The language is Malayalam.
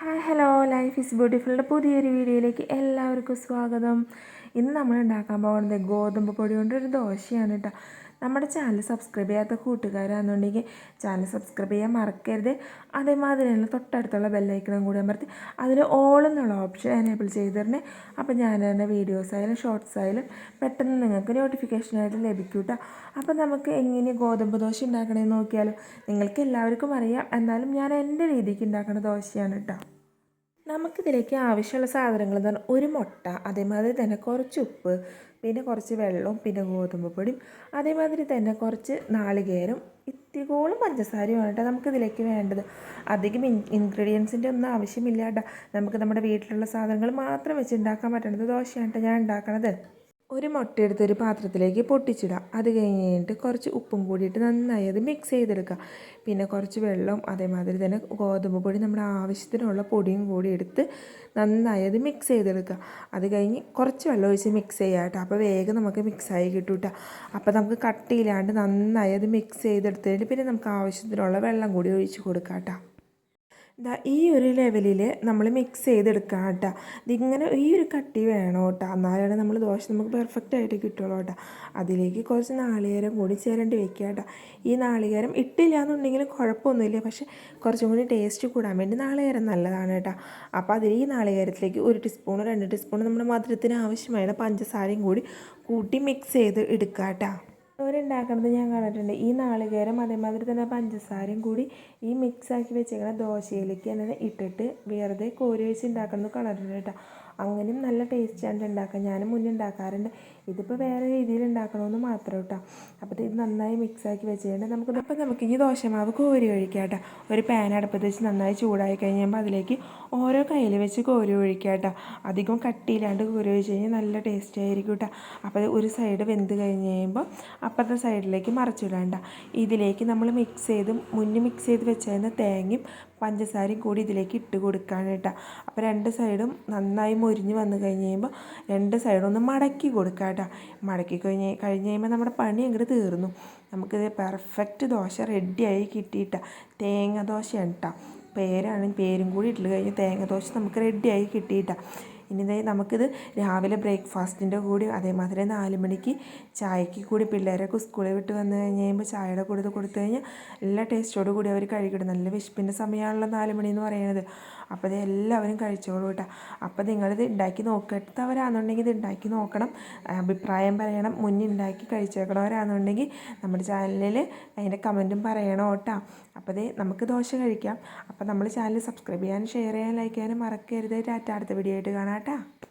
Hi hello. ലൈഫ് ഈസ് ബ്യൂട്ടിഫുളുടെ പുതിയൊരു വീഡിയോയിലേക്ക് എല്ലാവർക്കും സ്വാഗതം. ഇന്ന് നമ്മൾ ഉണ്ടാക്കാൻ പോകുന്നത് ഗോതമ്പ് പൊടി കൊണ്ട് ഒരു ദോശയാണ് കേട്ടോ നമ്മുടെ ചാനൽ സബ്സ്ക്രൈബ് ചെയ്യാത്ത കൂട്ടുകാരാണെന്നുണ്ടെങ്കിൽ ചാനൽ സബ്സ്ക്രൈബ് ചെയ്യാൻ മറക്കരുത്. അതേമാതിരി തന്നെ തൊട്ടടുത്തുള്ള ബെല്ലൈക്കണം കൂടി അമർത്തി അതിൽ ഓൾ എന്നുള്ള ഓപ്ഷൻ എനേബിൾ ചെയ്ത് തരണേ. അപ്പോൾ ഞാൻ തന്നെ വീഡിയോസ് ആയാലും ഷോർട്സ് ആയാലും പെട്ടെന്ന് നിങ്ങൾക്ക് നോട്ടിഫിക്കേഷനായിട്ട് ലഭിക്കും കേട്ടോ അപ്പോൾ നമുക്ക് എങ്ങനെ ഗോതമ്പ് ദോശ ഉണ്ടാക്കണമെന്ന് നോക്കിയാലും. നിങ്ങൾക്ക് എല്ലാവർക്കും അറിയാം. എന്നാലും ഞാൻ എന്റെ രീതിക്ക് ഉണ്ടാക്കുന്ന ദോശയാണ് കേട്ടോ നമുക്കിതിലേക്ക് ആവശ്യമുള്ള സാധനങ്ങൾ എന്ന് പറഞ്ഞാൽ ഒരു മുട്ട അതേമാതിരി തന്നെ കുറച്ച് ഉപ്പ് പിന്നെ കുറച്ച് വെള്ളവും പിന്നെ ഗോതമ്പ് പൊടിയും അതേമാതിരി തന്നെ കുറച്ച് നാളികേരം ഇത്തിരികോളം പഞ്ചസാരയും കേട്ടോ നമുക്കിതിലേക്ക് വേണ്ടത്. അധികം ഇൻഗ്രീഡിയൻസിന്റെ ഒന്നും ആവശ്യമില്ല നമുക്ക് നമ്മുടെ വീട്ടിലുള്ള സാധനങ്ങൾ മാത്രം വെച്ച് ഉണ്ടാക്കാൻ പറ്റണത് ദോശയാണ് ഞാൻ ഉണ്ടാക്കണത്. ഒരു മുട്ട ഒരു പാത്രത്തിലേക്ക് പൊട്ടിച്ചിടാം അത് കഴിഞ്ഞിട്ട് കുറച്ച് ഉപ്പും കൂടിയിട്ട് നന്നായി അത് മിക്സ് ചെയ്തെടുക്കുക. പിന്നെ കുറച്ച് വെള്ളവും അതേമാതിരി തന്നെ ഗോതമ്പ് പൊടി നമ്മുടെ ആവശ്യത്തിനുള്ള പൊടിയും കൂടി എടുത്ത് നന്നായി അത് മിക്സ് ചെയ്തെടുക്കുക. അത് കഴിഞ്ഞ് കുറച്ച് വെള്ളം ഒഴിച്ച് മിക്സ് ചെയ്യുക കേട്ടോ. അപ്പോൾ വേഗം നമുക്ക് മിക്സായി കിട്ടും കേട്ടോ. അപ്പോൾ നമുക്ക് കട്ടിയില്ലാണ്ട് നന്നായി അത് മിക്സ് ചെയ്തെടുത്തിട്ട് പിന്നെ നമുക്ക് ആവശ്യത്തിനുള്ള വെള്ളം കൂടി ഒഴിച്ച് കൊടുക്കാം കേട്ടോ. ഈ ഒരു ലെവലിൽ നമ്മൾ മിക്സ് ചെയ്തെടുക്കാം കേട്ടോ. ഇതിങ്ങനെ ഈ ഒരു കട്ടി വേണം കേട്ടോ. എന്നാലാണ് നമ്മൾ ദോശ നമുക്ക് പെർഫെക്റ്റ് ആയിട്ട് കിട്ടുള്ളൂ കേട്ടോ. അതിലേക്ക് കുറച്ച് നാളികേരം കൂടി ചേരേണ്ടി വെക്കുക കേട്ടോ. ഈ നാളികേരം ഇട്ടില്ല എന്നുണ്ടെങ്കിലും കുഴപ്പമൊന്നുമില്ല. പക്ഷേ കുറച്ചും കൂടി ടേസ്റ്റ് കൂടാൻ വേണ്ടി നാളികേരം നല്ലതാണ് കേട്ടോ. അപ്പോൾ അതിൽ ഈ നാളികേരത്തിലേക്ക് ഒരു ടീസ്പൂൺ രണ്ട് ടീസ്പൂൺ നമ്മുടെ മധുരത്തിന് ആവശ്യമായ പഞ്ചസാരയും കൂടി കൂട്ടി മിക്സ് ചെയ്ത് എടുക്കുക കേട്ടോ. ഉണ്ടാക്കുന്നത് ഞാൻ കണ്ടിട്ടുണ്ട്. ഈ നാളികേരം അതേമാതിരി തന്നെ പഞ്ചസാരയും കൂടി ഈ മിക്സാക്കി വെച്ചേക്കുന്ന ദോശയിലേക്ക് തന്നെ ഇട്ടിട്ട് വെറുതെ കോരി വെച്ച് ഉണ്ടാക്കുന്നത് കണ്ടിട്ടുണ്ട് കേട്ടോ. അങ്ങനെയും നല്ല ടേസ്റ്റാണ് ഉണ്ടാക്കുക ഞാൻ മുന്നേ ഉണ്ടാക്കാറുണ്ട്. ഇതിപ്പോൾ വേറെ രീതിയിൽ ഉണ്ടാക്കണമെന്ന് മാത്രം കേട്ടോ അപ്പോൾ ഇത് നന്നായി മിക്സാക്കി വെച്ചിട്ടുണ്ട് നമുക്ക് അപ്പോൾ നമുക്ക് ഈ ദോശമാവ് കോരി ഒഴിക്കാം കേട്ടോ ഒരു പാൻ അടുപ്പത്ത് വെച്ച് നന്നായി ചൂടായി കഴിയുമ്പോൾ അതിലേക്ക് ഓരോ കയ്യിൽ വെച്ച് കോരി ഒഴിക്കാം കേട്ടോ അധികം കട്ടിയില്ലാണ്ട് കോരി ഒഴിച്ച് കഴിഞ്ഞാൽ നല്ല ടേസ്റ്റ് ആയിരിക്കും കേട്ടോ അപ്പോൾ ഒരു സൈഡ് വെന്ത് കഴിഞ്ഞ് കഴിയുമ്പോൾ അപ്പുറത്തെ സൈഡിലേക്ക് മറിച്ചിടണ്ട ഇതിലേക്ക് നമ്മൾ മിക്സ് ചെയ്ത് മുന്നേ മിക്സ് ചെയ്ത് വെച്ചിരുന്ന തേങ്ങയും പഞ്ചസാരയും കൂടി ഇതിലേക്ക് ഇട്ട് കൊടുക്കാൻ കേട്ടോ. അപ്പോൾ രണ്ട് സൈഡും നന്നായി മൊരിഞ്ഞ് വന്നു കഴിഞ്ഞ് കഴിയുമ്പോൾ രണ്ട് സൈഡും ഒന്ന് മടക്കി കൊടുക്കുക കേട്ടോ. മടക്കി കഴിഞ്ഞ് കഴിഞ്ഞ് കഴിയുമ്പോൾ നമ്മുടെ പണി അങ്ങോട്ട് തീർന്നു. നമുക്കിത് പെർഫെക്റ്റ് ദോശ റെഡിയായി കിട്ടിയിട്ട. തേങ്ങ ദോശയാണ് കേട്ടോ. പേരാണ് പേരും കൂടി ഇട്ട് കഴിഞ്ഞ് തേങ്ങ ദോശ നമുക്ക് റെഡിയായി കിട്ടിയിട്ട. ഇനി നമുക്കിത് രാവിലെ ബ്രേക്ക്ഫാസ്റ്റിന്റെ കൂടി അതേമാതിരി നാല് മണിക്ക് ചായക്ക് കൂടി പിള്ളേരൊക്കെ സ്കൂളിൽ വിട്ട് വന്നു കഴിഞ്ഞ് കഴിയുമ്പോൾ ചായയുടെ കൂടെ ഇത് കൊടുത്തു കഴിഞ്ഞാൽ എല്ലാ ടേസ്റ്റോടു കൂടി അവർ കഴിക്കട്ടെ നല്ല വിശപ്പിന്റെ സമയമാണല്ലോ നാല് മണി എന്ന് പറയുന്നത്. അപ്പോൾ ഇത് എല്ലാവരും കഴിച്ചോളൂ കേട്ടോ. അപ്പോൾ നിങ്ങളിത് ഉണ്ടാക്കി നോക്കത്തവരാണെന്നുണ്ടെങ്കിൽ ഇത് ഉണ്ടാക്കി നോക്കണം. അഭിപ്രായം പറയണം. മുന്നേ ഉണ്ടാക്കി കഴിച്ചേക്കണവരാണെന്നുണ്ടെങ്കിൽ നമ്മുടെ ചാനലിൽ അതിന്റെ കമന്റും പറയണം കേട്ടോ. അപ്പോൾ ഇത് നമുക്ക് ദോശ കഴിക്കാം. അപ്പോൾ നമ്മൾ ചാനൽ സബ്സ്ക്രൈബ് ചെയ്യാനും ഷെയർ ചെയ്യാനും ലൈക്ക് ചെയ്യാനും മറക്കരുത്. ടാറ്റ അടുത്ത വീഡിയോ ആയിട്ട് കാണാം കേട്ടോ.